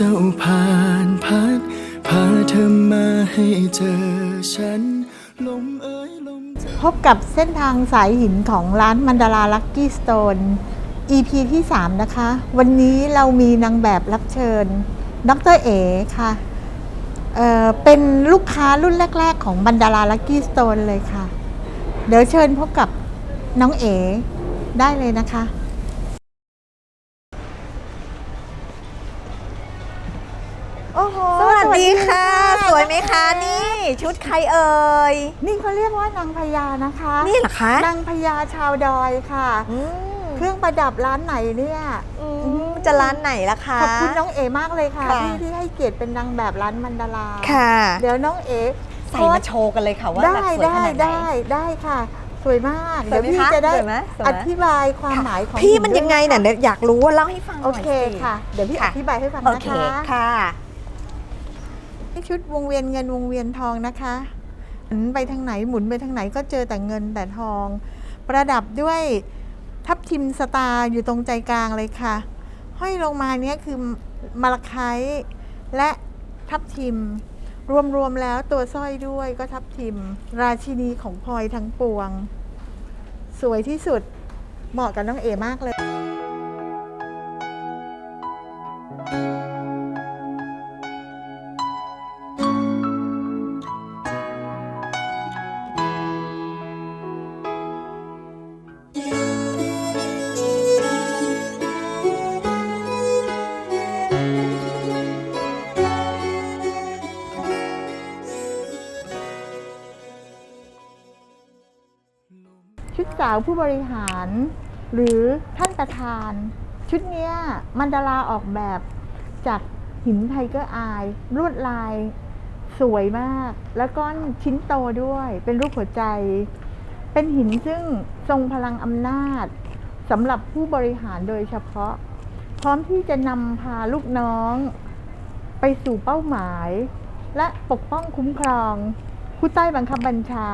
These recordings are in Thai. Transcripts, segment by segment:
เจ้าผ่านพัดพาเธอมาให้เจอฉันลมเอ้ยลมพบกับเส้นทางสายหินของร้านมันดาราลักกี้สโตน EP ที่ 3 นะคะ วันนี้เรามีนางแบบรับเชิญดรเอค่ะเอ่อเป็นลูกค้ารุ่นแรก ๆ ของบันดาราลักกี้สโตนเลยค่ะ เดี๋ยวเชิญพบกับน้องเอได้เลยนะคะ โอ้โหสวัสดีค่ะ สวยไหมคะน้องเอ๋นี่ ชุดใครเอ่ยนี่เขาเรียกว่านางพญานะคะ นี่เหรอคะนางพญาชาวดอยค่ะ อืมเครื่องประดับร้านไหนเนี่ยอืมจะร้านไหนล่ะคะ ขอบคุณน้องเอมากเลยค่ะค่ะ ที่ที่ให้เกียรติเป็นนางแบบร้านมันดาราค่ะ เดี๋ยวน้องเอใส่มาโชว์กันเลยค่ะว่าได้แบบสวยได้ขนาดไหน ได้ได้ค่ะ สวยมากสวยเดี๋ยวไหมพี่คะจะได้สวยไหมสวยไหม อธิบายความหมายของพี่หิมันยังด้วไงน่ะเดี๋ยวอยากรู้ว่าเล่าให้ฟังหโอน่อยเคสิ ค่ะ เดี๋ยวพี่อค่ะ ธิบายให้ฟังโอนะเคคะ ค่ะนี่ ชุดวงเวียนเงินวงเวียนทองนะคะหมุนไปทางไหนหมุนไปทางไหนก็เจอแต่เงินแต่ทอง ประดับด้วยทับทิมสตาร์อยู่ตรงใจกลางเลยค่ะ ห้อยลงมาเนี้ยคือมะละไคร้และทับทิม รวมๆแล้วตัวสร้อยด้วยก็ทับทิม ราชินีของพลอยทั้งปวง สวยที่สุดเหมาะกับน้องเอมากเลย สาวผู้บริหาร หรือท่านประธาน ชุดนี้มันดาราออกแบบจากหินไทเกอร์อายลวดลายสวยมาก แล้วก็ชิ้นโตด้วยเป็นรูปหัวใจ เป็นหินซึ่งทรงพลังอำนาจสำหรับผู้บริหารโดยเฉพาะ พร้อมที่จะนำพาลูกน้อง ไปสู่เป้าหมาย และปกป้องคุ้มครอง ผู้ใต้บังคับบัญชา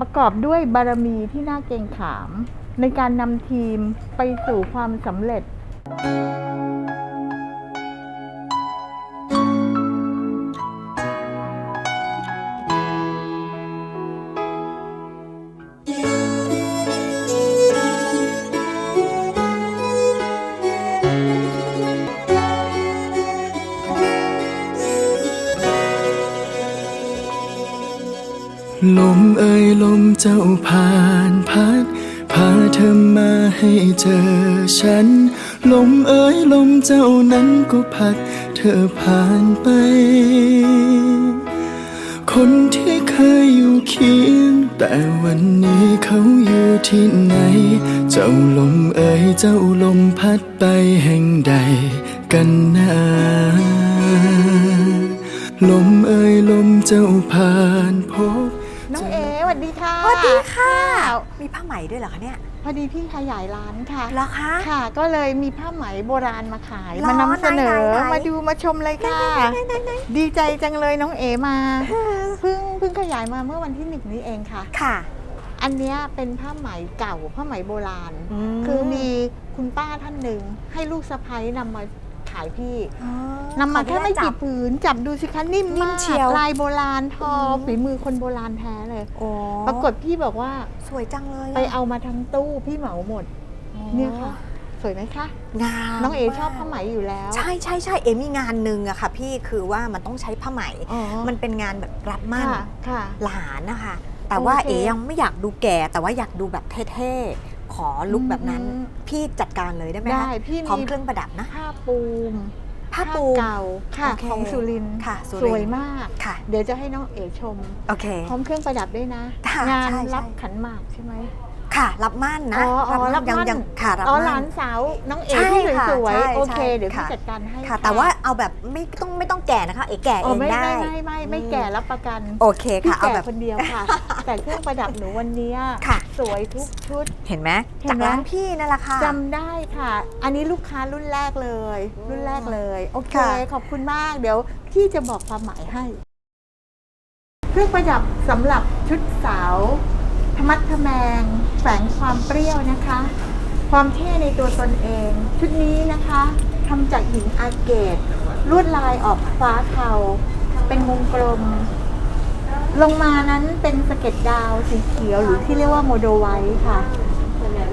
ประกอบด้วยบารมีที่น่าเกรงขาม ในการนำทีมไปสู่ความสำเร็จ ลมเอ่ยลมเจ้าผ่านพัดพาเธอมาให้เจอฉัน ลมเอ่ยลมเจ้านั้นก็พัด เธอผ่านไป คนที่เคยอยู่เคียง แต่วันนี้เขาอยู่ที่ไหน เจ้าลมเอ่ยเจ้าลมพัดไปแห่งใดกันนะลมเอ่ยลมเจ้าผ่านพบ วัสดีค่ะสวัสดีค่ะ มีผ้าไหมด้วยเหรอคะเนี่ยพอดีพี่ขยายร้านค่ะเหรอคะค่ะ ก็เลยมีผ้าไหมโบราณมาขายหรอมานำเสนอไหนๆๆมาดูมาชมเลยค่ะ ดีใจจังเลยน้องเอมาเพิ่งเพิ่งขยายมาเมื่อวันที่หนึ่งนี้เองค่ะค่ะ อันเนี้ยเป็นผ้าไหมเก่าผ้าไหมโบราณมคือมีคุณป้าท่านหนึ่งให้ลูกสะพ้ยนำมา ขายพี่อ๋อนำมาแค่ไม่ขออนุญาตจักี่บผืนจับดูสิคะนิ่มนิ่มมากเชียวลายโบราณทออม ฝีมือคนโบราณแท้เลยโอ้ปรากฏพี่บอกว่าสวยจังเลยะไปเอามาทั้งตู้พี่เหมาหมด เนี่ยค่ะ สวยไหมคะ งามน้องเอมกชอบผ้าไหมอยู่แล้วใช่ใช่ใช่เอมีงานหนึ่งอะค่ะ พี่คือว่ามันต้องใช้ผ้าไหม อ๋อมันเป็นงานแบบรับมั่นค่ะค่ะ หลานนะคะ แต่ว่าโอเค เอยังไม่อยากดูแก่แต่ว่าอยากดูแบบเท่ๆ ขอลุคแบบนั้น อืม พี่จัดการเลยได้ไหมได้คะพี่พร้อมมีเครื่องประดับนะ ผ้าปูมผ้าปูเก่าค่ะโอเคของสุรินทร์ค่ะสุสรินทร์วยมาก ค่ะ เดี๋ยวจะให้น้องเอชม โอเค พร้อมเครื่องประดับด้วยนะ ค่ะงานใช่ใช่ รับขันหมากใช่ไหม ค่ะ รับม่านนะอ๋ออ๋อรับยังมั่นยังค่ะรับอ๋อหม่าลานนสาวน้องเอใช่ที่ค่ะสวยใช่ๆโอเค ใช่เดี๋ยวพี่ค่ะ จัดการให้ค่ะ แต่ว่าเอาแบบไม่ต้องไม่ต้องแก่นะคะ เอแก่เออ๋องไม่ได้ ไม่ไม่ไม่ไม่แก่รับประกันโอเคพี่ค่ะ เอาแก่แบบ คนเดียวค่ะ แต่เครื่องประดับหนูวันเนี้ยค่ะ สวยทุกชุด เห็นไหมเห็นจากไหมร้านพี่นั่นแหละค่ะ จำได้ค่ะ อันนี้ลูกค้ารุ่นแรกเลยรุ่นแรกเลย โอเค ค่ะ ขอบคุณมาก เดี๋ยวพี่จะบอกความหมายให้ เครื่องประดับสำหรับชุดสาว ธรรมัดทแมงแฝงความเปรี้ยวนะคะ ความเท่ในตัวตนเอง ชุดนี้นะคะทำจากหินอาเกตลวดลายออกฟ้าเทาเป็นวงกลม ลงมานั้นเป็นสะเก็ดดาวสีเขียวหรือที่เรียกว่าโมโดไวค่ะ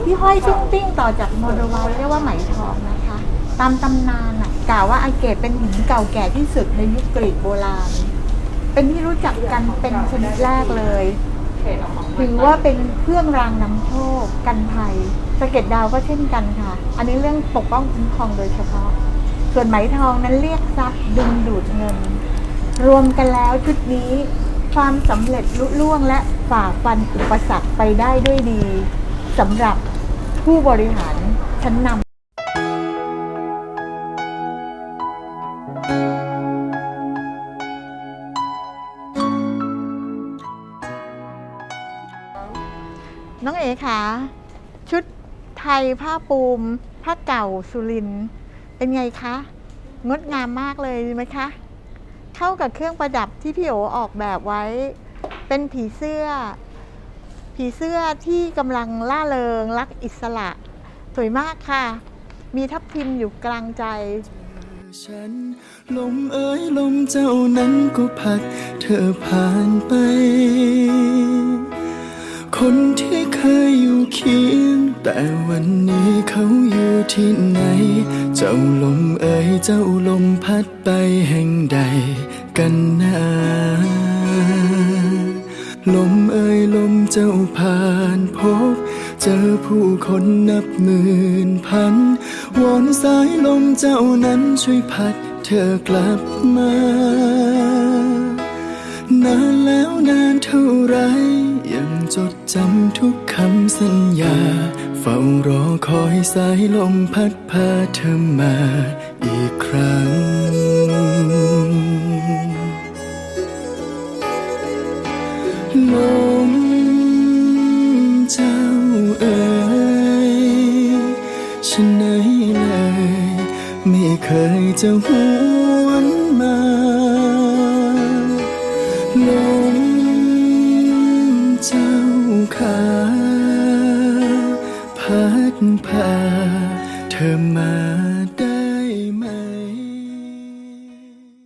ที่ห้อยชุ่งปิ้งต่อจากโมโดไวเรียกว่าไหมทองนะคะ ตามตำนานอะกล่าวว่าอาเกตเป็นหินเก่าแก่ที่สุดในยุคกรีกโบราณ เป็นที่รู้จักกันเป็นชนิดแรกเลย ถือว่าเป็นเครื่องรางนำโชคกันภัยสะเก็ดดาวก็เช่นกันค่ะ อันนี้เรื่องปกป้องคุ้มครองโดยเฉพาะ ส่วนไหมทองนั้นเรียกทรัพย์ดึงดูดเงิน รวมกันแล้วชุดนี้ ความสำเร็จลุล่วงและฝ่าฟันอุปสรรคไปได้ด้วยดีสำหรับผู้บริหารชั้นนำ น้องเอ๋คะชุดไทยผ้าปูมผ้าเก่าสุรินเป็นไงคะงดงามมากเลยไหมคะ เข้ากับเครื่องประดับที่พี่โอออกแบบไว้ เป็นผีเสื้อ ผีเสื้อที่กำลังล่าเริงรักอิสระ สวยมากค่ะ มีทับทิมอยู่กลางใจฉันลมเอ้ยลมเจ้านั้นก็พัด เธอผ่านไป คนที่เคยอยู่เคียง แต่วันนี้เขาอยู่ที่ไหน เจ้าลมเอ้ยเจ้าลมพัดไปแห่งใดกันนะลมเอ้ยลมเจ้าผ่านพบ เจอผู้คนนับหมื่นพันวอนสายลมเจ้านั้นช่วยพัดเธอกลับมา นานแล้วนานเท่าไร ยังจดจำทุกคำสัญญา เฝ้ารอคอยสายลมพัดพาเธอมาอีกครั้ง ลมเจ้าเอ๋ยฉันไหนเลย ไม่เคยจะห